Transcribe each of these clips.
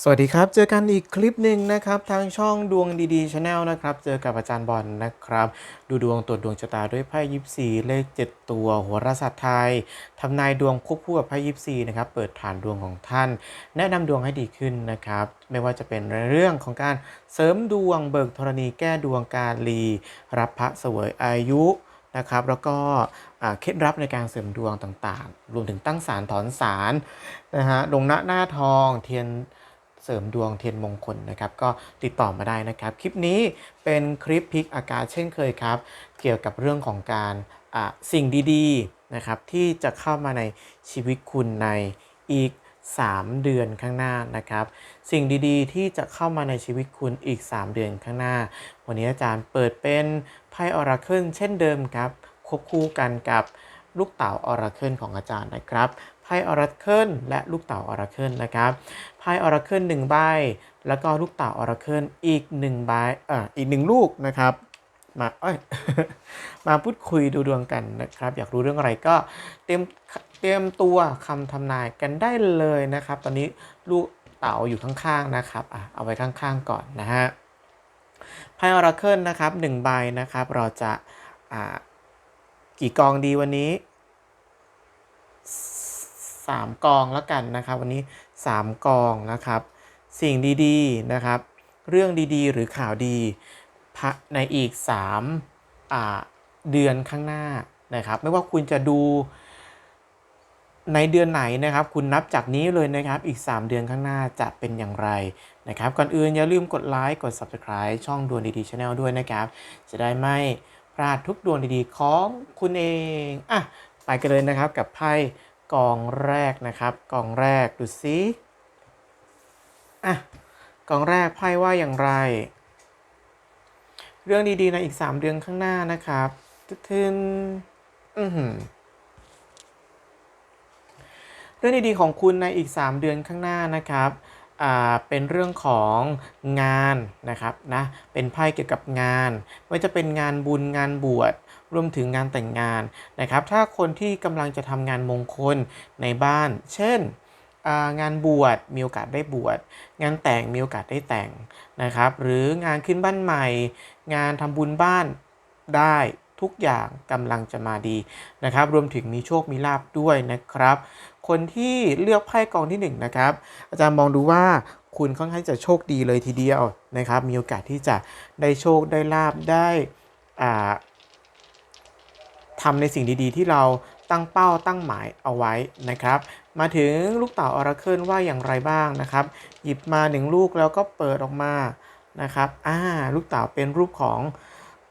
สวัสดีครับ เจอกันอีกคลิปหนึ่งนะครับ ทางช่องดวงดีๆชาแนลนะครับ เจอกับอาจารย์บอลนะครับ ดูดวงตรวจดวงชะตาด้วยไพ่ยิปซีเลข 7 ตัวโหราศาสตร์ไทยทำนายดวงควบคู่กับไพ่ยิปซีนะครับ เปิดฐานดวงของท่าน แนะนำดวงให้ดีขึ้นนะครับ ไม่ว่าจะเป็นเรื่องของการเสริมดวงเบิกธรณีแก้ดวงการลีรับพระเสวยอายุนะครับแล้วก็เคล็ดลับในการเสริมดวงต่างๆ รวมถึงตั้งศาลถอนศาลนะฮะลงหน้าหน้าทองเทียน เสริมดวงเทียนมงคลนะครับ ก็ติดต่อมาได้นะครับ คลิปนี้เป็นคลิปพิกอากาศเช่นเคยครับ เกี่ยวกับเรื่องของการอะสิ่งดีๆนะครับที่จะเข้ามาในชีวิตคุณในอีก 3 เดือนข้างหน้านะครับ สิ่งดีๆ ที่จะเข้ามาในชีวิตคุณอีก 3 เดือนข้างหน้า วันนี้อาจารย์เปิดเป็นไพ่ออราเคิลเช่นเดิมครับควบคู่กันกับลูกเต๋าออราเคิลของอาจารย์นะครับ ไพ่ออราเคิลและลูกเต๋าออราเคิลนะครับไพ่ออราเคิลหนึ่งใบแล้วก็ลูกเต่าออราเคิลอีกหนึ่งใบเอ่ออีกหนึ่งลูกนะครับมาเอ้ยมาพูดคุยดูดวงกันนะครับ อยากรู้เรื่องอะไรก็เตรียมเตรียมตัวคำทำนายกันได้เลยนะครับ ตอนนี้ลูกเต่าอยู่ข้างๆนะครับอะเอาไว้ข้างๆก่อนนะฮะไพ่ออราเคิลนะครับหนึ่งใบนะครับ เราจะอ่ากี่กองดีวันนี้ สามกองแล้วกันนะครับ วันนี้ 3 กองนะครับ สิ่งดีๆนะครับ เรื่องดีๆ หรือข่าวดีในอีก3าเดือนข้างหน้านะครับ ไม่ว่าคุณจะดูในเดือนไหนนะครับ คุณนับจากนี้เลยนะครับ อีก 3 เดือนข้างหน้าจะเป็นอย่างไรนะครับ ก่อนอื่นอย่าลืมกดไลค์ กด Subscribe ช่องดวงดีๆชาแนลด้วยนะครับ จะได้ไม่พลาดทุกดวงดีๆ ของคุณเอง อะ ไปกันเลยนะครับกับไพ่ กองแรกนะครับกองแรกดูซิอะกองแรกไพ่ว่าอย่างไร เรื่องดีๆในอีก 3 เดือนข้างหน้านะครับทึนอือหือเรื่องดีๆของคุณในอีก 3 เดือนข้างหน้านะครับ เป็นเรื่องของงานนะครับนะเป็นไพ่เกี่ยวกับงานไม่ว่าจะเป็นงานบุญงานบวชรวมถึงงานแต่งงานนะครับ ถ้าคนที่กำลังจะทำงานมงคลในบ้าน เช่นงานบวชมีโอกาสได้บวชงานแต่งมีโอกาสได้แต่งนะครับ หรืองานขึ้นบ้านใหม่ งานทำบุญบ้านได้ ทุกอย่างกำลังจะมาดีนะครับ รวมถึงมีโชคมีลาบด้วยนะครับ คนที่เลือกไพ่กองที่หนึ่งนะครับ อาจารย์มองดูว่าคุณค่อนข้างจะโชคดีเลยทีเดียวนะครับ มีโอกาสที่จะได้โชคได้ลาบได้ทำในสิ่งดีๆ ที่เราตั้งเป้าตั้งหมายเอาไว้นะครับ มาถึงลูกเต่าออราเคิลว่าอย่างไรบ้างนะครับ หยิบมาหนึ่งลูกแล้วก็เปิดออกมานะครับอ่าลูกเต่าเป็นรูปของ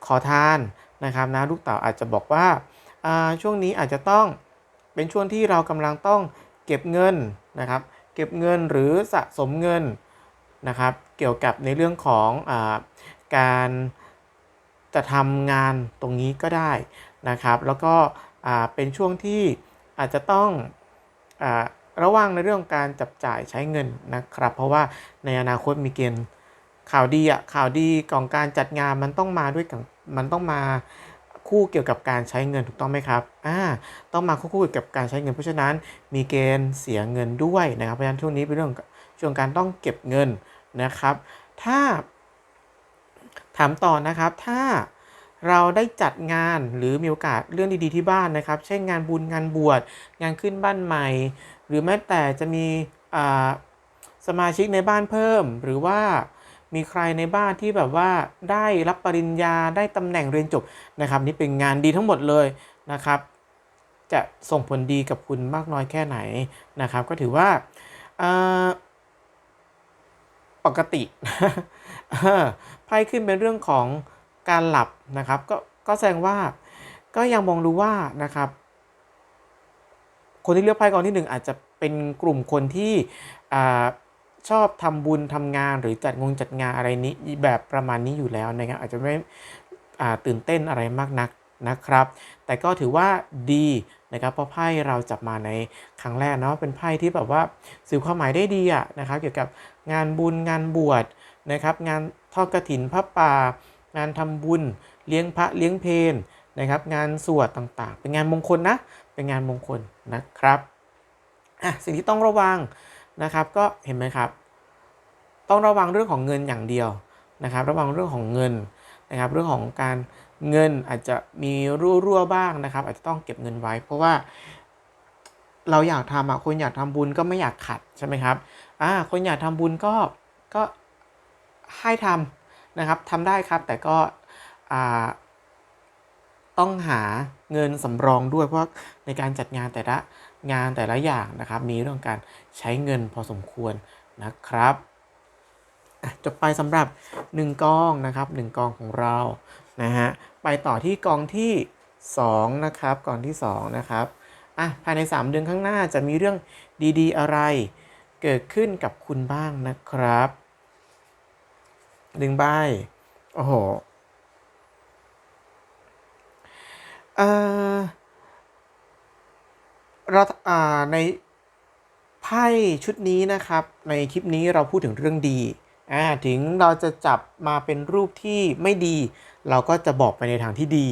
ขอทาน นะครับนะลูกเต่าอาจจะบอกว่าช่วงนี้อาจจะต้องเป็นช่วงที่เรากำลังต้องเก็บเงินนะครับ เก็บเงินหรือสะสมเงินนะครับ เกี่ยวกับในเรื่องของอการจะทำงานตรงนี้ก็ได้นะครับ แล้วก็เป็นช่วงที่อาจจะต้องอระวังในเรื่องการจับจ่ายใช้เงินนะครับ เพราะว่าในอนาคตมีเกณฑ์ข่าวดีอะข่าวดีของการจัดงานมันต้องมาด้วยกับ มันต้องมาคู่เกี่ยวกับการใช้เงินถูกต้องไหมครับ อ่า ต้องมาคู่กับการใช้เงิน เพราะฉะนั้นมีเกณฑ์เสียเงินด้วยนะครับ เพราะฉะนั้นช่วงนี้เป็นเรื่องช่วงการต้องเก็บเงินนะครับ ถ้า ถามต่อนะครับ ถ้าเราได้จัดงานหรือมีโอกาสเรื่องดีๆที่บ้านนะครับ เช่นงานบุญงานบวชงานขึ้นบ้านใหม่ หรือแม้แต่จะมีสมาชิกในบ้านเพิ่ม หรือว่า มีใครในบ้านที่แบบว่าได้รับปริญญาได้ตำแหน่งเรียนจบนะครับ นี่เป็นงานดีทั้งหมดเลยนะครับ จะส่งผลดีกับคุณมากน้อยแค่ไหนนะครับ ก็ถือว่าปกติไพ่ขึ้นเป็นเรื่องของการหลับนะครับ ก็ก็แสดงว่าก็ยังมองดูว่านะครับ คนที่เลือกไพ่กองที่หนึ่งอาจจะเป็นกลุ่มคนที่ ชอบทำบุญทำงานหรือจัดงงจัดงานอะไรนี้แบบประมาณนี้อยู่แล้วนะครับอาจจะไม่ตื่นเต้นอะไรมากนักนะครับ แต่ก็ถือว่าดีนะครับเพราะไพ่เราจับมาในครั้งแรกเนาะเป็นไพ่ที่แบบว่าสื่อความหมายได้ดีอะนะครับเกี่ยวกับงานบุญงานบวชนะครับ งานทอดกระถินพระป่างานทำบุญ เลี้ยงพระเลี้ยงเพลนะครับ งานสวดต่างๆ เป็นงานมงคลนะ เป็นงานมงคลนะครับอะสิ่งที่ต้องระวัง นะครับ ก็เห็นไหมครับ ต้องระวังเรื่องของเงินอย่างเดียวนะครับ ระวังเรื่องของเงินนะครับ เรื่องของการเงินอาจจะมีรั่วๆบ้างนะครับ อาจจะต้องเก็บเงินไว้ เพราะว่าเราอยากทำอะคนอยากทำบุญก็ไม่อยากขัดใช่ไหมครับอ่าคนอยากทำบุญก็ก็ให้ทำนะครับทำได้ครับแต่ก็อ่า ต้องหาเงินสำรองด้วยเพราะในการจัดงานแต่ละงานแต่ละอย่างนะครับ มีเรื่องการใช้เงินพอสมควรนะครับจบไปสำหรับ 1 กองนะครับ 1 กองของเรานะฮะไปต่อที่กองที่ 2 นะครับกองที่ 2 นะครับอะภายใน 3 เดือนข้างหน้าจะมีเรื่องดีๆ อะไร เกิดขึ้นกับคุณบ้างนะครับ ดึงใบโอ้โห เราในไพ่ชุดนี้นะครับ ในคลิปนี้เราพูดถึงเรื่องดีถึงเราจะจับมาเป็นรูปที่ไม่ดี เราก็จะบอกไปในทางที่ดี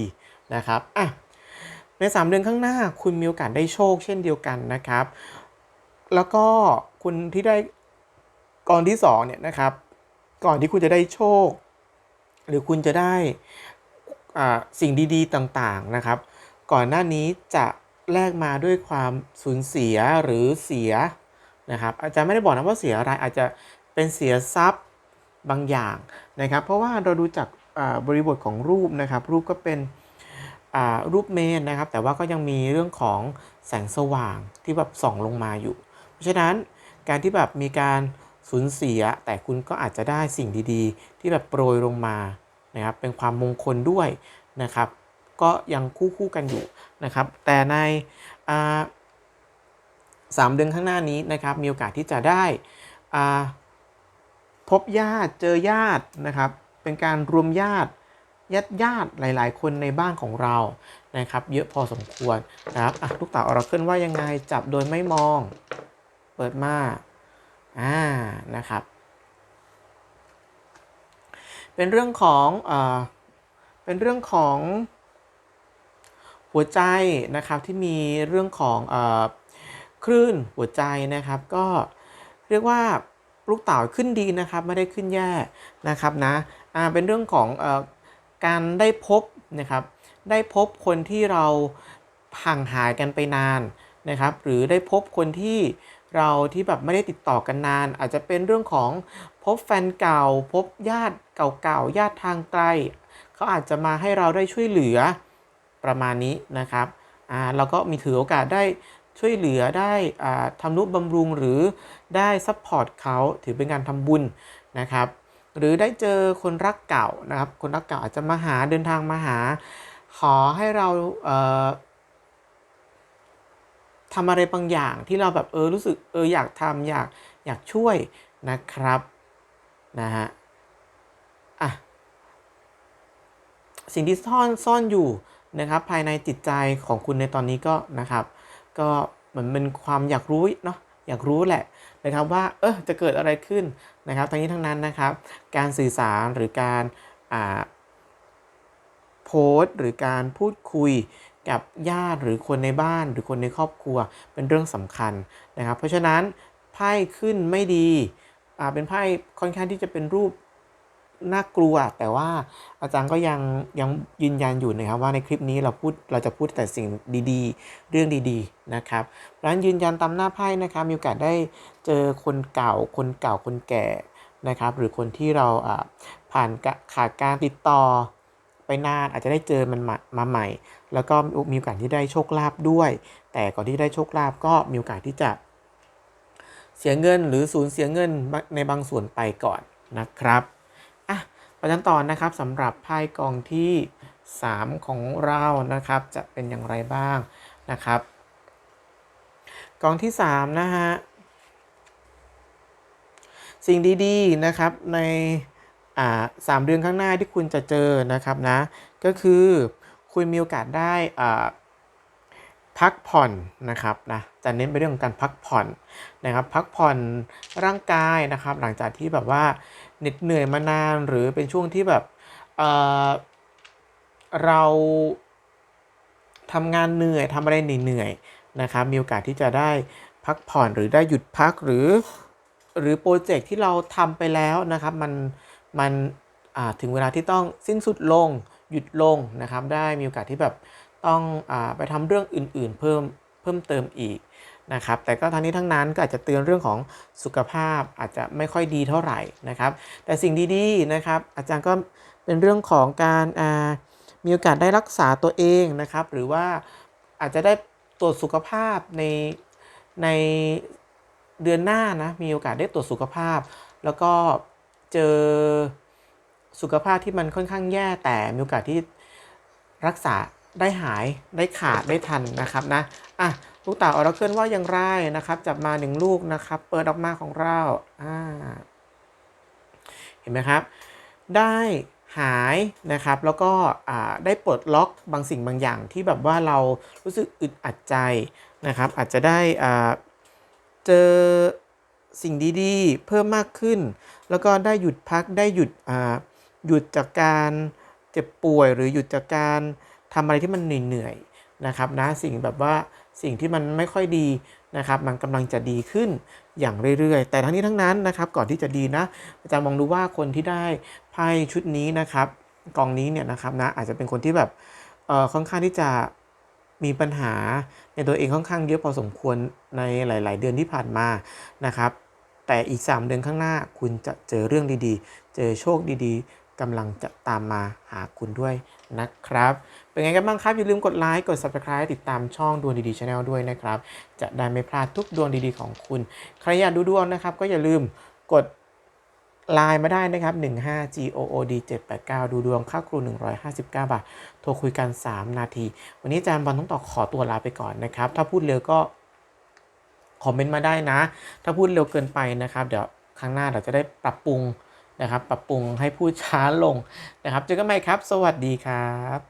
นะครับอะใน 3 เดือนข้างหน้าคุณมีโอกาสได้โชคเช่นเดียวกันนะครับ แล้วก็คุณที่ได้กองที่2เนี่ยนะครับ ก่อนที่คุณจะได้โชค หรือคุณจะได้ สิ่งดีๆต่างๆนะครับ ก่อนหน้านี้จะแลกมาด้วยความสูญเสียหรือเสียนะครับ อาจารย์ไม่ได้บอกนะว่าเสียอะไรอาจจะเป็นเสียทรัพย์บางอย่างนะครับ เพราะว่าเราดูจากบริบทของรูปนะครับ รูปก็เป็นรูปเมนนะครับ แต่ว่าก็ยังมีเรื่องของแสงสว่างที่แบบส่องลงมาอยู่ เพราะฉะนั้นการที่แบบมีการสูญเสีย แต่คุณก็อาจจะได้สิ่งดีๆ ที่แบบโปรยลงมา นะครับเป็นความมงคลด้วยนะครับ ก็ยังคู่คู่กันอยู่นะครับ แต่ในสามเดือนข้างหน้านี้นะครับ มีโอกาสที่จะได้พบญาติเจอญาตินะครับ เป็นการรวมญาติญาติญาติหลาย ๆ คนในบ้านของเรานะครับ เยอะพอสมควรนะครับลูกเต่าออราเคิลว่ายังไงจับโดยไม่มอง เปิดมาอ่านะครับ เป็นเรื่องของเอ่อเป็นเรื่องของหัวใจนะครับที่มีเรื่องของเอ่อคลื่นหัวใจนะครับ ก็เรียกว่าลูกเต่าขึ้นดีนะครับไม่ได้ขึ้นแย่นะครับนะอ่าเป็นเรื่องของเอ่อการได้พบนะครับได้พบคนที่เราห่างหายกันไปนานนะครับ หรือได้พบคนที่ เราที่แบบไม่ได้ติดต่อกันนาน อาจจะเป็นเรื่องของพบแฟนเก่า พบญาติเก่าๆญาติทางไกลเขาอาจจะมาให้เราได้ช่วยเหลือประมาณนี้นะครับอ่าเราก็มีถือโอกาสได้ช่วยเหลือได้อ่าทำนุบำรุงหรือได้ซัพพอร์ตเขาถือเป็นการทำบุญนะครับ หรือได้เจอคนรักเก่านะครับ คนรักเก่าอาจจะมาหาเดินทางมาหา ขอให้เราเอ่อ ทำอะไรบางอย่างที่เราแบบเออรู้สึกเอออยากทำอยากอยากช่วยนะครับนะฮะอะสิ่งที่ซ่อนซ่อนอยู่นะครับภายในจิตใจของคุณในตอนนี้ก็นะครับ ก็เหมือนเป็นความอยากรู้เนาะอยากรู้แหละนะครับว่าเออจะเกิดอะไรขึ้นนะครับทั้งนี้ทั้งนั้นนะครับ การสื่อสารหรือการโพสต์หรือการพูดคุย กับญาติหรือคนในบ้านหรือคนในครอบครัวเป็นเรื่องสำคัญนะครับ เพราะฉะนั้นไพ่ขึ้นไม่ดีอ่าเป็นไพ่ค่อนข้างที่จะเป็นรูปน่ากลัว แต่ว่าอาจารย์ก็ยังยังยืนยันอยู่นะครับว่าในคลิปนี้เราพูดเราจะพูดแต่สิ่งดีๆ เรื่องดีๆนะครับเพราะฉะนั้นยืนยันตามหน้าไพ่นะครับมีโอกาสได้เจอคนเก่าคนเก่าคนแก่นะครับหรือคนที่เราผ่านขาดการติดต่อ ไปนานอาจจะได้เจอมันมามาใหม่ แล้วก็มีโอกาสที่ได้โชคลาภด้วย แต่ก่อนที่ได้โชคลาภก็มีโอกาสที่จะเสียเงินหรือสูญเสียเงินในบางส่วนไปก่อนนะครับอะเพระฉะนั้นตอนนะครับสำหรับไพ่กองที่ 3 ของเรานะครับจะเป็นอย่างไรบ้างนะครับ กองที่ 3 นะฮะ สิ่งดีๆนะครับใน สามเดือนข้างหน้าที่คุณจะเจอนะครับนะ ก็คือคุณมีโอกาสได้พักผ่อนนะครับนะจะเน้นไปเรื่องของการพักผ่อนนะครับ พักผ่อนร่างกายนะครับ หลังจากที่แบบว่าเหน็ดเหนื่อยมานานหรือเป็นช่วงที่แบบเเราทำงานเหนื่อยทำอะไรเหนื่อยๆนะครับ มีโอกาสที่จะได้พักผ่อนหรือได้หยุดพักหรือ หรือโปรเจกต์ที่เราทำไปแล้วนะครับ มัน มันถึงเวลาที่ต้องสิ้นสุดลงหยุดลงนะครับ ได้มีโอกาสที่แบบต้องอไปทำเรื่องอื่นๆ เพิ่มเพิ่มเติมอีกนะครับ แต่ก็ทั้งนี้ทั้งนั้นก็อาจจะเตือนเรื่องของสุขภาพอาจจะไม่ค่อยดีเท่าไหร่นะครับ แต่สิ่งดีๆนะครับ อาจารย์ก็เป็นเรื่องของการมีโอกาสได้รักษาตัวเองนะครับ หรือว่าอาจจะได้ตรวจสุขภาพในในเดือนหน้านะมีโอกาสได้ตรวจสุขภาพ แล้วก็ เจอสุขภาพที่มันค่อนข้างแย่แต่มีโอกาสที่รักษาได้หายได้ขาดได้ทันนะครับนะอะลูกเต่าออราเคิลว่าอย่างไรนะครับ จับมาหนึ่งลูกนะครับ เปิดออกมาของเราอ่าเห็นไหมครับ ได้หายนะครับ แล้วก็อ่าได้ปลดล็อกบางสิ่งบางอย่างที่แบบว่าเรารู้สึกอึดอัดใจนะครับ อาจจะได้อ่าเจอ สิ่งดีๆ เพิ่มมากขึ้น แล้วก็ได้หยุดพักได้หยุดอ่าหยุดจากการเจ็บป่วยหรือหยุดจากการทำอะไรที่มันเหนื่อยๆนะครับนะสิ่งแบบว่าสิ่งที่มันไม่ค่อยดีนะครับมันกำลังจะดีขึ้นอย่างเรื่อยๆ แต่ทั้งนี้ทั้งนั้นนะครับก่อนที่จะดีนะอาจารย์มองดูว่าคนที่ได้ไพ่ชุดนี้นะครับกองนี้เนี่ยนะครับนะอาจจะเป็นคนที่แบบค่อนข้างที่จะ มีปัญหาในตัวเองค่อนข้างเยอะพอสมควรในหลาย ๆ เดือนที่ผ่านมานะครับ แต่อีก 3 เดือนข้างหน้าคุณจะเจอเรื่องดีๆ เจอโชคดีๆกำลังจะตามมาหาคุณด้วยนะครับ เป็นไงกันบ้างครับ อย่าลืมกดไลค์กด Subscribe ติดตามช่องดวงดีๆ Channel ด้วยนะครับ จะได้ไม่พลาดทุกดวงดีๆ ของคุณ ใครอยากดูดวงนะครับ ก็อย่าลืมกด ไลน์มาได้นะครับ 15 GOOD 789 ดูดวงค่าครู 159 บาท โทรคุยกัน 3 นาที วันนี้อาจารย์บอลต้องต่อขอตัวลาไปก่อนนะครับ ถ้าพูดเร็วก็คอมเมนต์มาได้นะ ถ้าพูดเร็วเกินไปนะครับ เดี๋ยวครั้งหน้าเราจะได้ปรับปรุงนะครับ ปรับปรุงให้พูดช้าลงนะครับ เจอกันใหม่ครับ สวัสดีครับ